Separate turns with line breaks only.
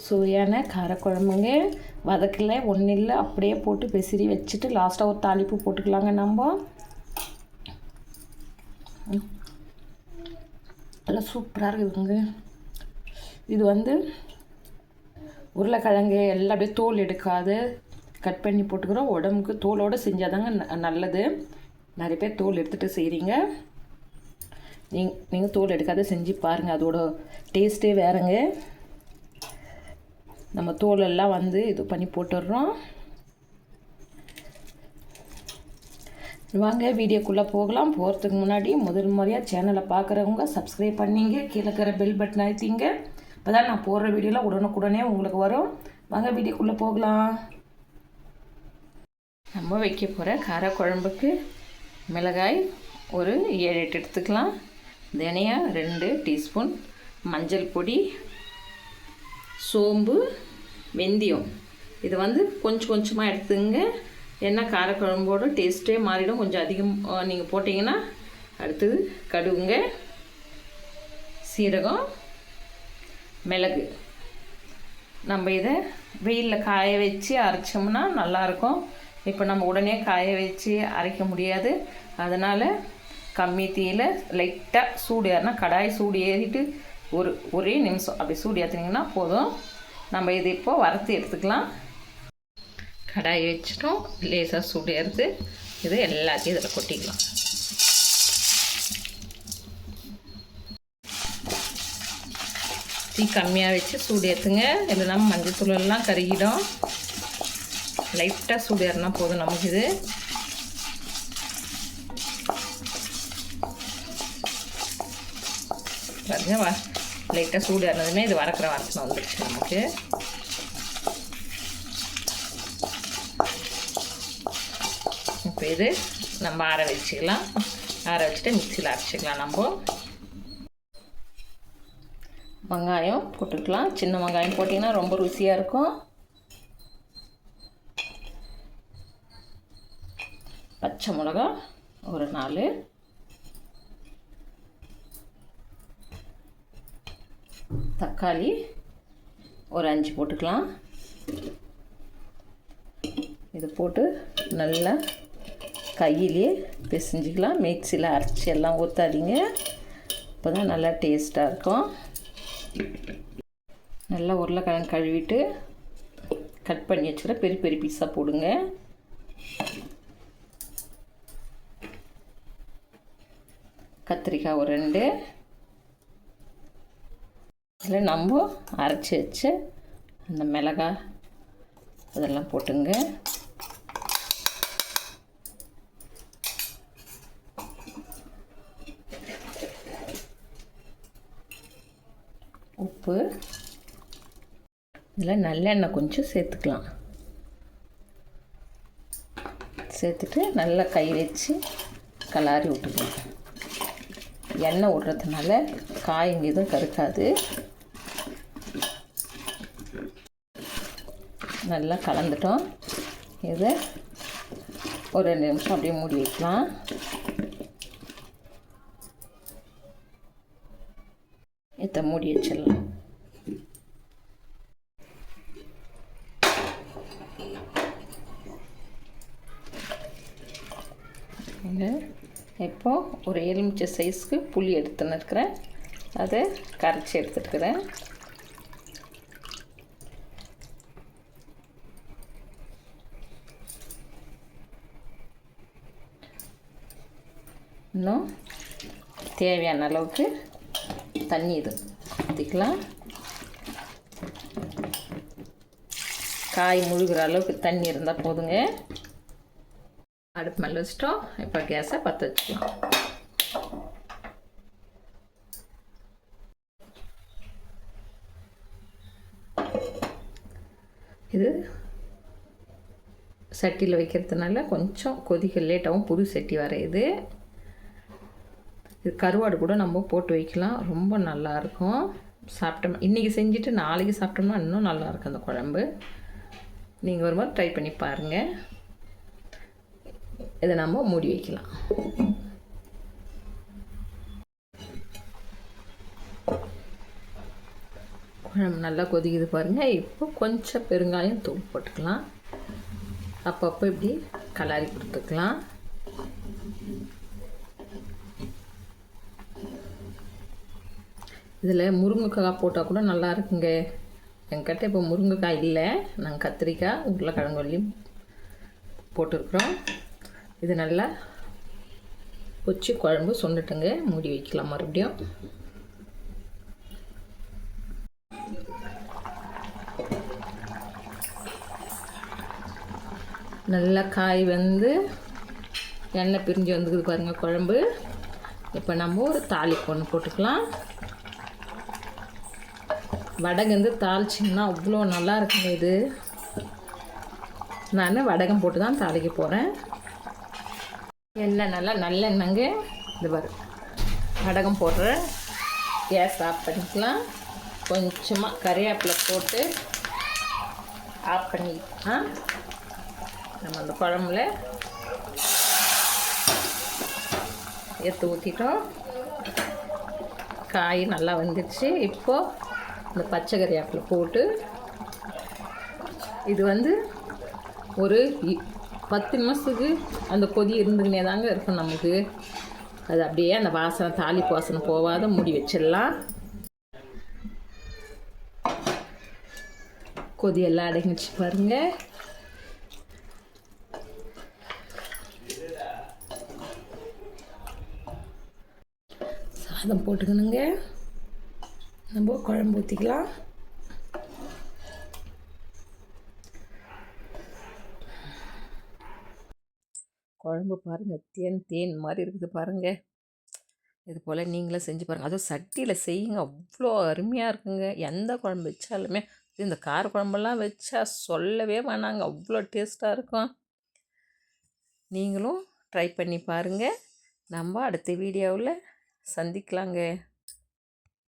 சுவையான காரக்குழம்புங்க. வதக்கல ஒன்றும் இல்லை அப்படியே போட்டு பெசிரி வச்சுட்டு லாஸ்ட்டாக ஒரு தாளிப்பு போட்டுக்கலாங்க நம்ம. நல்லா சூப்பராக இருக்குதுங்க. இது வந்து உருளைக்கிழங்கு எல்லாம் அப்படியே தோல் எடுக்காது. கட் பண்ணி போட்டுக்கிறோம். உடம்புக்கு தோலோடு செஞ்சாதாங்க ந- நல்லது. நிறைய பேர் தோல் எடுத்துகிட்டு செய்கிறீங்க நீங்கள் நீங்கள் தோல் எடுக்காத செஞ்சு பாருங்கள் அதோட டேஸ்ட்டே வேறங்க. நம்ம தோலெல்லாம் வந்து இது பண்ணி போட்டுடுறோம். வாங்க வீடியோக்குள்ளே போகலாம். போகிறதுக்கு முன்னாடி முதல் முறையாக சேனலை பார்க்குறவங்க சப்ஸ்கிரைப் பண்ணிங்க கீழே இருக்கிற பெல் பட்டன் அழுத்திங்க. இப்போ தான் நான் போடுற வீடியோலாம் உடனுக்குடனே உங்களுக்கு வரும். வாங்க வீடியோக்குள்ளே போகலாம். நம்ம வைக்க போகிற கார குழம்புக்கு மிளகாய் ஒரு ஏழு எட்டு எடுத்துக்கலாம். தனியா ரெண்டு டீஸ்பூன் மஞ்சள் பொடி சோம்பு வெந்தயம். இது வந்து கொஞ்சம் கொஞ்சமாக எடுத்துங்க. ஏன்னா காரக்குழம்போட டேஸ்ட்டே மாறிடும். கொஞ்சம் அதிகம் நீங்கள் போட்டிங்கன்னா அடுத்தது கடுகுங்க சீரகம் மிளகு. நம்ம இதை வெயிலில் காய வச்சு அரைச்சோம்னா நல்லாயிருக்கும். இப்போ நம்ம உடனே காய வச்சு அரைக்க முடியாது. அதனால் கம்மி தீயில் லைட்டாக சூடு ஏறினா கடாய் சூடு ஏறிட்டு ஒரு ஒரே நிமிஷம். அப்படி சூடு ஏற்றுனீங்கன்னா போதும். நம்ம இது இப்போது வறுத்து எடுத்துக்கலாம். கடாய் வச்சிட்டோம். லேசாக சூடு ஏறுது இது எல்லாத்தையும் இதில் கொட்டிக்கலாம். தீ கம்மியாக வச்சு சூடு ஏற்றுங்க இல்லைனா மஞ்சள் எல்லாம் கருகிடும். லைட்டாக சூடு ஏறினா போதும் நமக்கு இது. பாருங்க வா லைட்டாக சூடு ஏறினதுமே இது வறக்கிற வாசனை வந்துடுச்சு நமக்கு இப்போ இது நம்ம ஆற வச்சுக்கலாம். ஆற வச்சுட்டு மிக்சியில் அரைச்சிக்கலாம் நம்ம. வெங்காயம் போட்டுக்கலாம். சின்ன வெங்காயம் போட்டிங்கன்னா ரொம்ப ருசியாக இருக்கும். பச்சை மிளகா ஒரு நாலு. தக்காளி ஒரு அஞ்சு போட்டுக்கலாம். இது போட்டு நல்லா கையிலே பிசைஞ்சிக்கலாம். மிக்சியில் அரைச்சி எல்லாம் ஊற்றாதீங்க அப்போ தான் நல்லா டேஸ்ட்டாக இருக்கும். நல்லா உருளைக்கிழங்கு கழுவிட்டு கட் பண்ணி வச்சுக்கிற பெரிய பெரிய பீஸாக போடுங்க. கத்திரிக்காய் ஒரு ரெண்டு. இதில் நம்ம அரைச்சி வச்சு அந்த மிளகாய் அதெல்லாம் போட்டுங்க. உப்பு. இதில் நல்லெண்ணெய் கொஞ்சம் சேர்த்துக்கலாம். சேர்த்துட்டு நல்லா கை வச்சு கலாரி விட்டுக்கலாம். எண்ணெய் விட்றதுனால காய்ங்க எதுவும் கருக்காது. நல்லா கலந்துட்டோம். இதை ஒரு ரெண்டு நிமிஷம் அப்படியே மூடி வைக்கலாம். இதை மூடி வச்சிடலாம். இப்போது இப்போ ஒரு எலுமிச்சை சைஸ்க்கு புளி எடுத்துன்னு இருக்கிறேன். அதை கரைச்சி எடுத்துருக்குறேன் இன்னும் தேவையான அளவுக்கு தண்ணி இது. ஊற்றிக்கலாம் காய் முழுகிற அளவுக்கு தண்ணி இருந்தால் போதுங்க. அடுப்பு மேலே வச்சிட்டோம். இப்போ கேஸை பற்ற வச்சுக்கலாம். இது சட்டியில் வைக்கிறதுனால கொஞ்சம் கொதிக்க லேட்டாகவும் புது சட்டி வரையுது. இது கருவாடு கூட நம்ம போட்டு வைக்கலாம். ரொம்ப நல்லாயிருக்கும் சாப்பிட்டோம் இன்றைக்கி செஞ்சுட்டு நாளைக்கு சாப்பிட்டோம்னா இன்னும் நல்லாயிருக்கும் அந்த குழம்பு. நீங்கள் ஒரு மாதிரி ட்ரை பண்ணி பாருங்கள் இதை நம்ம மூடி வைக்கலாம். குழம்பு நல்லா கொதிக்குது பாருங்கள் இப்போ கொஞ்சம் பெருங்காயம் தூள் போட்டுக்கலாம். அப்பப்போ இப்படி கலாரி கொடுத்துக்கலாம். இதில் முருங்கைக்காய் போட்டால் கூட நல்லா இருக்குங்க என்கிட்ட இப்போ முருங்கைக்காய் இல்லை. நாங்கள் கத்திரிக்காய் உருளைக்கிழங்கு வள்ளியும் போட்டிருக்குறோம். இது நல்லா வச்சு குழம்பு சொன்னிட்டுங்க மூடி வைக்கலாம் மறுபடியும். நல்லா காய் வந்து எண்ணெய் பிரிஞ்சு வந்துக்குது பாருங்கள் குழம்பு. இப்போ நம்ம ஒரு தாளிப்பு ஒன்று போட்டுக்கலாம். வடகம் வந்து தாளிச்சிங்கன்னா அவ்வளோ நல்லா இருக்குங்க இது. நான் வடகம் போட்டு தான் தாளிக்க போகிறேன் எண்ணெய் நல்லா நல்லெண்ணெங்க இது பாரு. வடகம் போடுறேன் கேஸ் ஆஃப் பண்ணிக்கலாம். கொஞ்சமாக கறிவேப்பிலை போட்டு ஆஃப் பண்ணிக்கலாம். நம்ம அந்த குழம்புல எடுத்து ஊற்றிட்டோம் காய் நல்லா வந்துடுச்சு இப்போது இந்த பச்சை கறிவேப்பிலை போட்டு இது வந்து ஒரு இ- பத்து நிமிஷத்துக்கு அந்த கொதி இருந்துக்கினே தாங்க இருக்கும் நமக்கு. அது அப்படியே அந்த வாசனை தாளிப்பு வாசனை போகாத மூடி வச்சிடலாம். கொதி எல்லாம் அடங்கிச்சு பாருங்க. சாதம் போட்டுக்கணுங்க. நம்ம குழம்பு ஊற்றிக்கலாம் குழம்பு பாருங்கள் தேன் தேன் மாதிரி இருக்குது பாருங்கள் இது போல் நீங்களே செஞ்சு பாருங்கள் அதுவும் சட்டியில் செய்யுங்க அவ்வளோ அருமையாக இருக்குங்க எந்த குழம்பு வச்சாலுமே இந்த கார குழம்பெல்லாம் வச்சா சொல்லவே வேணாங்க அவ்வளோ டேஸ்ட்டாக இருக்கும் நீங்களும் ட்ரை பண்ணி பாருங்கள் நம்ம அடுத்த வீடியோவில் சந்திக்கலாங்க